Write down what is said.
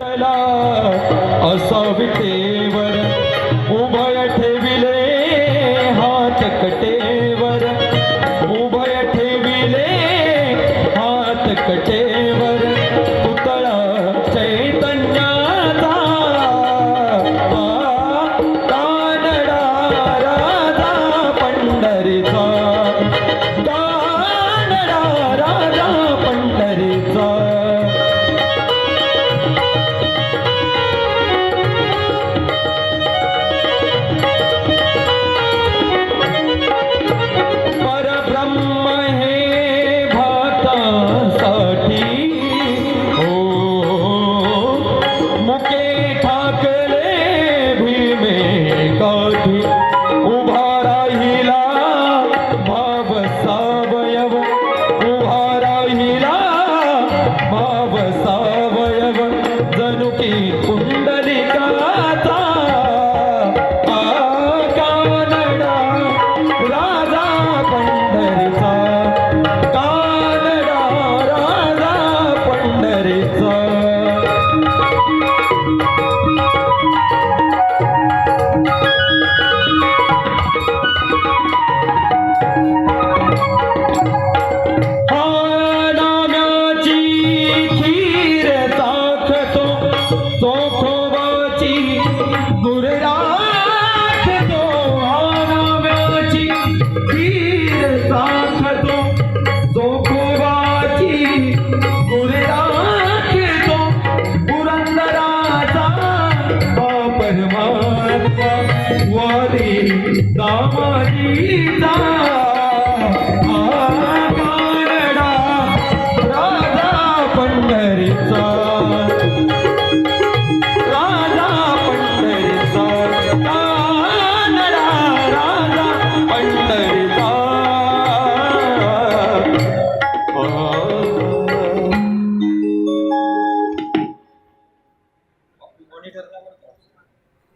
विठ्ठला असा विठेवर उभय ठेविले हात कटे. ब्रह्म हे भातासाठी हो मुके ठाकले भीमे काठी उभा राहिला भाव सावयव. उभा राहिला भाव सावयव. जनुकी चोखोबाची दूर राखतो नाम्याची खीर चाखतो चोखोबाची दूर राखतो पुरंदराचा हा परमात्मा वारी दामाजीचा.